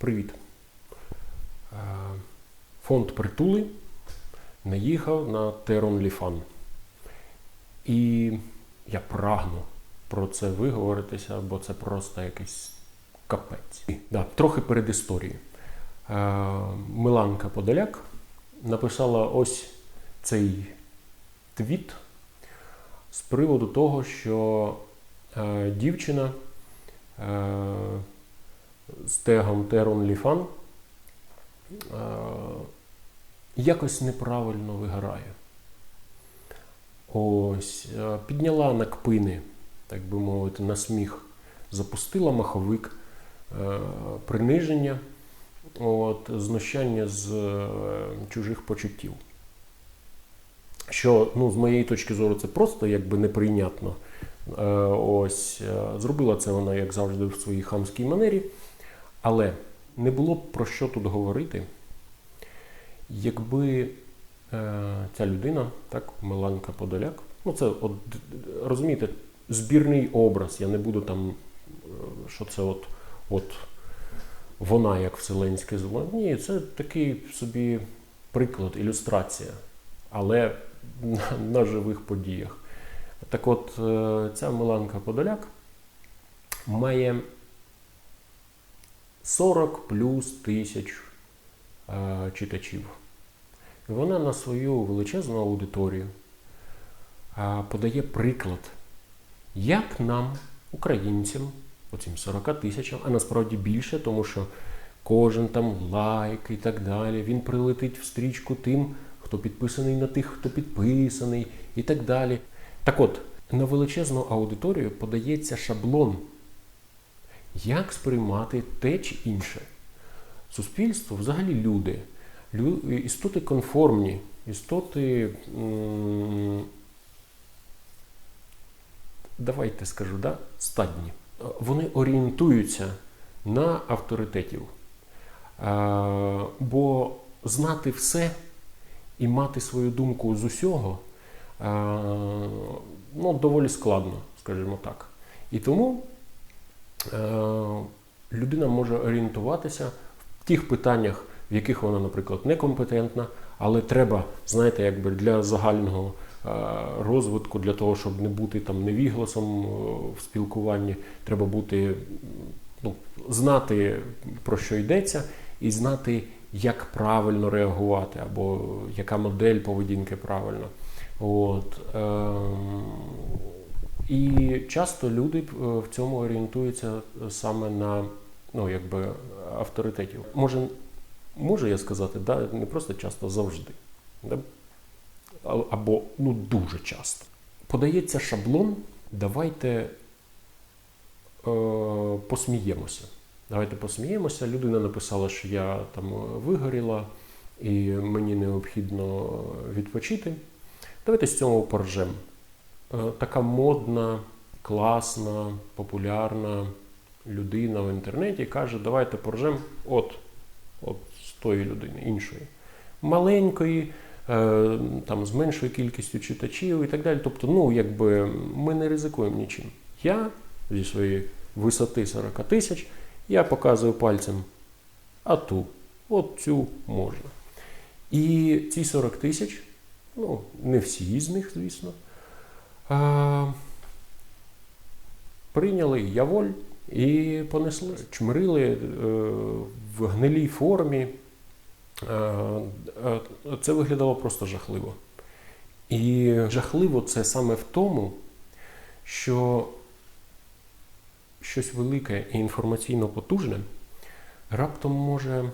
Привіт. Е, Фонд притули наїхав на Терон Ліфан. І я прагну про це виговоритися, бо це просто якийсь капець. Да, трохи перед історією. Е, Миланка Подоляк написала ось цей твіт з приводу того, що е, дівчина з тегом Ліфан е, якось неправильно виграє. Ось, е, підняла на кпини, так би мовити, на сміх, запустила маховик, е, приниження, от, знущання з чужих почуттів. Що, ну, з моєї точки зору, це просто якби неприйнятно. Ось, зробила це вона, як завжди, в своїй хамській манері. Але не було б про що тут говорити, якби е, ця людина, так, Миланка Подоляк, ну це от, розумієте, збірний образ. Я не буду там, е, що це от, от вона як вселенське зло. Ні, це такий собі приклад, ілюстрація, але на, на живих подіях. Так от, е, ця Миланка Подоляк має 40 плюс тисяч е, читачів. Вона на свою величезну аудиторію е, подає приклад, як нам, українцям, оцим 40 тисячам, а насправді більше, тому що кожен там лайк і так далі, він прилетить в стрічку тим, хто підписаний на тих, хто підписаний, і так далі. Так от, на величезну аудиторію подається шаблон, як сприймати те чи інше. Суспільство взагалі люди, істоти конформні, істоти, давайте скажу, да, стадні. Вони орієнтуються на авторитетів. Бо знати все і мати свою думку з усього ну, доволі складно, скажімо так. І тому е, людина може орієнтуватися в тих питаннях, в яких вона, наприклад, некомпетентна, але треба, знаєте, якби для загального е, розвитку, для того, щоб не бути там невігласом е, в спілкуванні, треба бути, ну, знати про що йдеться, і знати, як правильно реагувати, або яка модель поведінки правильна. От, ем, і часто люди е, в цьому орієнтуються саме на ну, якби, авторитетів. Може, можу я сказати, да, не просто часто завжди. Да? Або ну, дуже часто. Подається шаблон, давайте е, посміємося. Давайте посміємося. Людина написала, що я там вигоріла і мені необхідно відпочити. Давайте з цього поржем. Е, Така модна, класна, популярна людина в інтернеті каже, давайте поржем от, от з тої людини, іншої. Маленької, е, там, з меншою кількістю читачів і так далі. Тобто, ну, якби ми не ризикуємо нічим. Я зі своєї висоти 40 тисяч, я показую пальцем, а ту, от цю можна. І ці 40 тисяч, ну, не всі з них, звісно, прийняли яволь і понесли. Чмирили е, в гнилій формі. Е, е, Це виглядало просто жахливо. І жахливо це саме в тому, що щось велике і інформаційно потужне раптом може,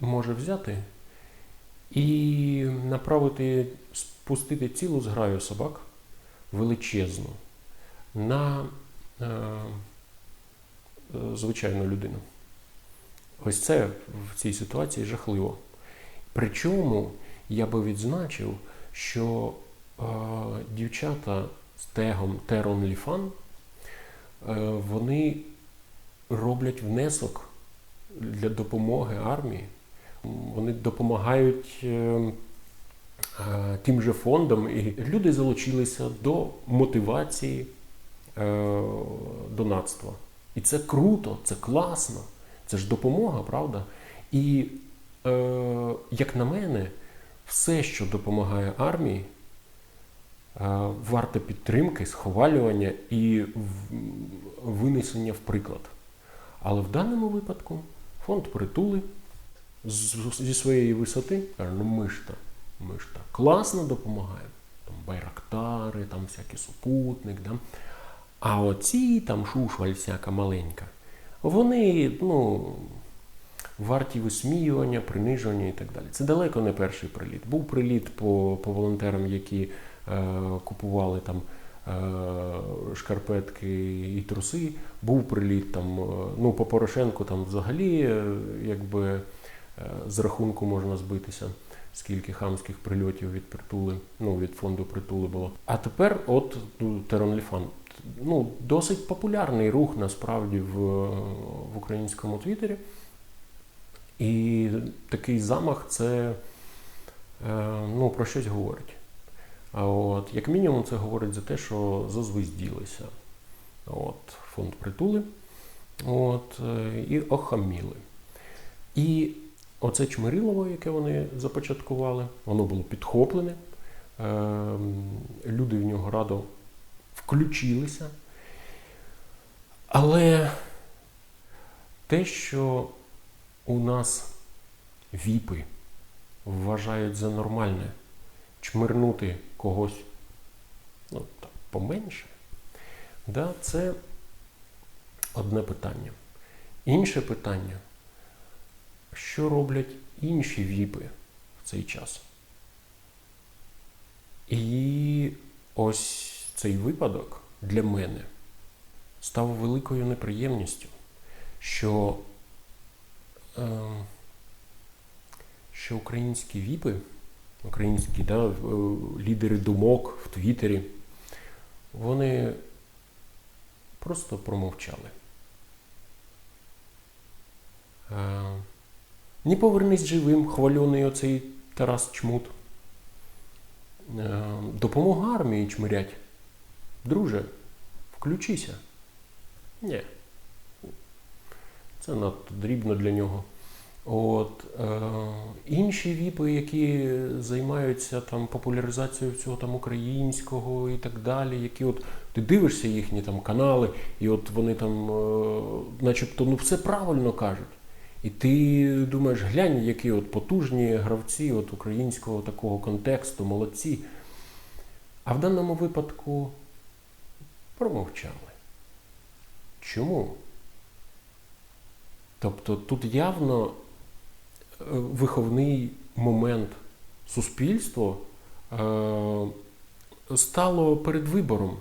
може взяти і направити, спустити цілу зграю собак величезну на е, звичайну людину. Ось це в цій ситуації жахливо. Причому я би відзначив, що е, дівчата з тегом Терон Ліфан е, вони роблять внесок для допомоги армії. Вони допомагають е, тим же фондам, і люди залучилися до мотивації е, донатства. І це круто, це класно, це ж допомога, правда? І, е, як на мене, все, що допомагає армії, е, варте підтримки, схвалювання і винесення в приклад. Але в даному випадку фонд притули зі своєї висоти ну ми ж то, ми ж то класно допомагаємо. Там байрактари, там всякий супутник. Да? А оці там шушваль всяка маленька, вони, ну, варті висміювання, принижування і так далі. Це далеко не перший приліт. Був приліт по, по волонтерам, які е, купували там е, шкарпетки і труси. Був приліт там, е, ну, по Порошенку там взагалі, е, якби е, з рахунку можна збитися. Скільки хамських прильотів від притули, ну від фонду притули було. А тепер, от ну, Теронліфан. Ну, досить популярний рух насправді в, в українському твіттері. І такий замах це е, ну, про щось говорить. А от, як мінімум, це говорить за те, що зазвезділися. От, фонд притули от, е, і охаміли. І оце Чмирилово, яке вони започаткували, воно було підхоплене. Е, люди в нього радо включилися. Але те, що у нас віпи вважають за нормальне чмирнути когось ну, так, поменше, да, це одне питання. Інше питання, що роблять інші віпи в цей час? І ось цей випадок для мене став великою неприємністю, що, е, що українські віпи, українські да, е, лідери думок в Твіттері, вони просто промовчали. Не повернись живим, хвалений оцей Тарас Чмут. Е, Допомога армії чмирять. Друже, включися. Ні. Це надто дрібно для нього. От, е, інші віпи, які займаються там популяризацією всього там українського і так далі, які от ти дивишся їхні там канали, і от вони там, е, начебто, ну все правильно кажуть. І ти думаєш, глянь, які от потужні гравці от українського такого контексту, молодці. А в даному випадку промовчали. Чому? Тобто тут явно е, виховний момент суспільство е, стало перед вибором.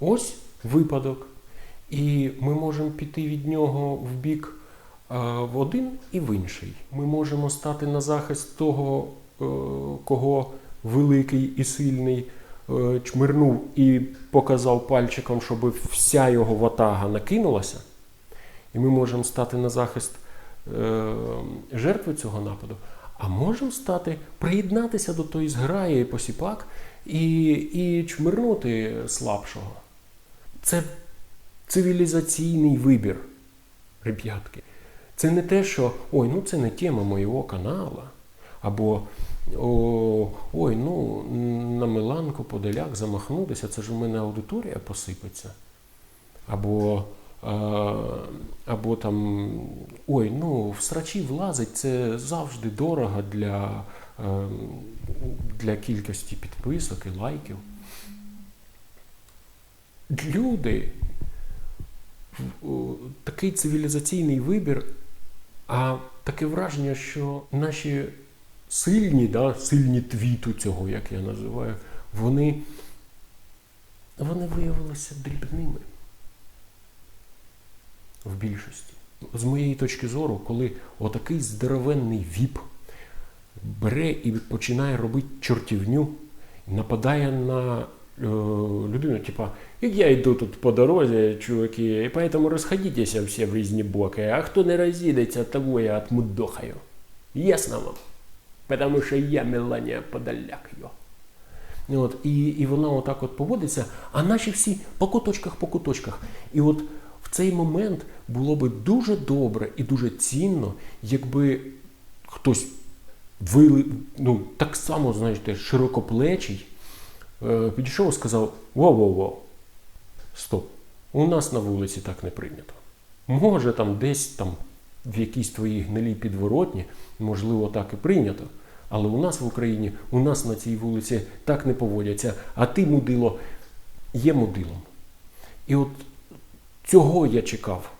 Ось випадок, і ми можемо піти від нього в бік в один і в інший. Ми можемо стати на захист того, е, кого великий і сильний е, чмирнув і показав пальчиком, щоб вся його ватага накинулася. І ми можемо стати на захист е, жертви цього нападу, а можемо стати, приєднатися до тої зграї посіпак і, і чмирнути слабшого. Це цивілізаційний вибір, ребятки. Це не те, що ой, ну це не тема моєго каналу, або о, ой, ну на Миланку Подоляк замахнутися, це ж у мене аудиторія посипеться. Або або там ой, ну в срачі влазить, це завжди дорого для, для кількості підписок і лайків. Люди, такий цивілізаційний вибір, а таке враження, що наші сильні, да, сильні твіту цього, як я називаю, вони, вони виявилися дрібними в більшості. З моєї точки зору, коли отакий здоровенний віп бере і починає робити чортівню, нападає на людину, типа, як я йду тут по дорозі, чуваки, і поэтому розходіться всі в різні боки, а хто не розійдеться, того я отмудохаю. Ясно вам? Потому що я Меланія Подоляк йо. От, і, і вона отак от поводиться, а наші всі по куточках, по куточках. І от в цей момент було би дуже добре і дуже цінно, якби хтось вили, ну, так само, знаєте, широкоплечий, підійшов і сказав: Воу-воу-воу, стоп, у нас на вулиці так не прийнято. Може, там десь там в якійсь твоїй гнилій підворотні, можливо, так і прийнято. Але у нас в Україні, у нас на цій вулиці так не поводяться, а ти, мудило, є мудилом. І от цього я чекав,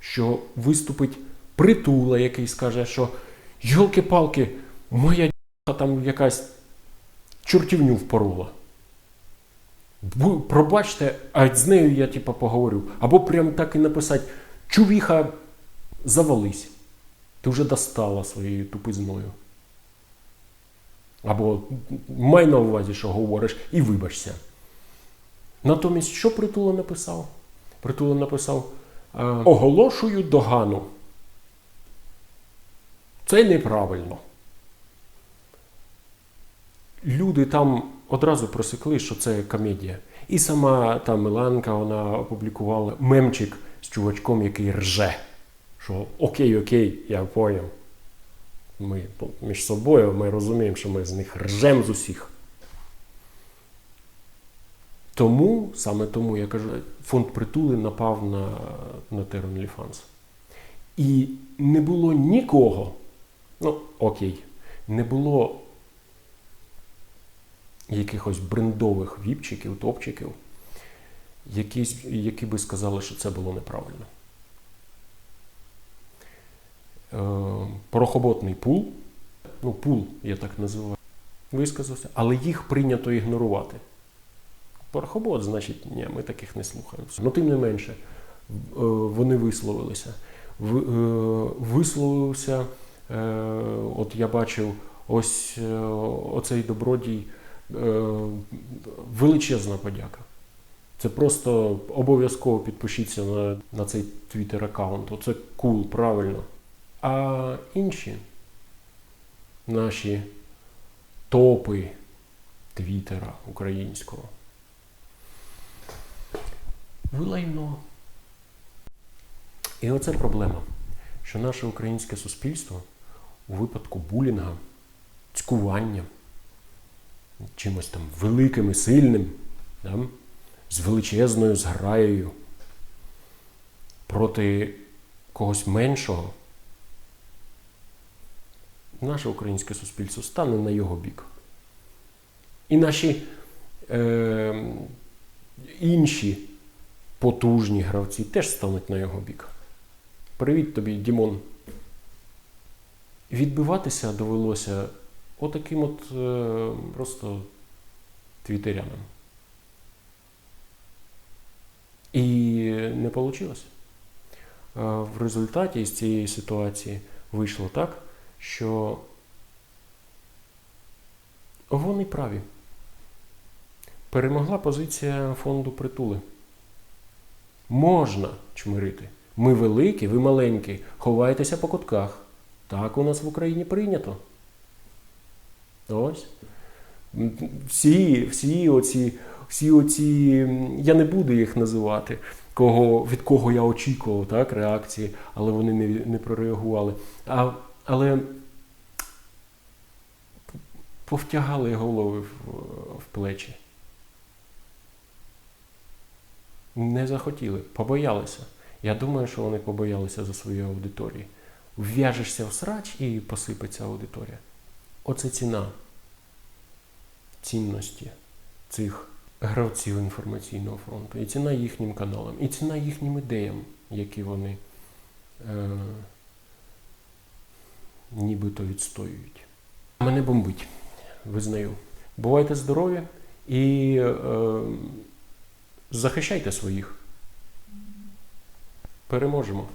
що виступить притула, який скаже, що йолки-палки, моя діха там якась чортівню впорола. Пробачте, а з нею я типа поговорю. Або прям так і написати: чувіха, завались. Ти вже достала своєю тупизною. Або май на увазі, що говориш, і вибачся. Натомість, що Притула написав? Притула написав: е, оголошую догану. Це неправильно. Люди там одразу просекли, що це комедія. І сама та Миланка вона опублікувала мемчик з чувачком, який рже. Що окей, окей, я поняв. Ми між собою ми розуміємо, що ми з них ржем з усіх. Тому, саме тому, я кажу, фонд притули напав на, на Terra OnlyFans. І не було нікого, ну окей, не було якихось брендових віпчиків, топчиків, які, які би сказали, що це було неправильно. Е, порохоботний пул, ну пул, я так називаю, висказався, але їх прийнято ігнорувати. Порохобот, значить, ні, ми таких не слухаємо. Ну, тим не менше, е, вони висловилися. Е, Висловився, от я бачив, ось оцей добродій, величезна подяка. Це просто обов'язково підпишіться на, на цей твіттер аккаунт. Оце кул, правильно. А інші наші топи твіттера українського. Ви лайно. І оце проблема, що наше українське суспільство у випадку булінга, цькування, чимось там великим і сильним, да, з величезною зграєю проти когось меншого, наше українське суспільство стане на його бік. І наші е, інші потужні гравці теж стануть на його бік. Привіт тобі, Дімон. Відбиватися довелося отаким от е, просто твітерянам. І не вийшло. В результаті з цієї ситуації вийшло так, що вони праві. Перемогла позиція фонду притули. Можна чмирити. Ми великі, ви маленькі. Ховайтеся по кутках. Так у нас в Україні прийнято. Ось. Всі, всі оці, всі оці, я не буду їх називати, кого, від кого я очікував так, реакції, але вони не, не прореагували. А, але повтягали голови в, в плечі. Не захотіли, побоялися. Я думаю, що вони побоялися за свою аудиторію. В'яжешся в срач і посипеться аудиторія. Оце ціна цінності цих гравців інформаційного фронту, і ціна їхнім каналам, і ціна їхнім ідеям, які вони е, нібито відстоюють. Мене бомбить, визнаю. Бувайте здорові і е, захищайте своїх. Переможемо.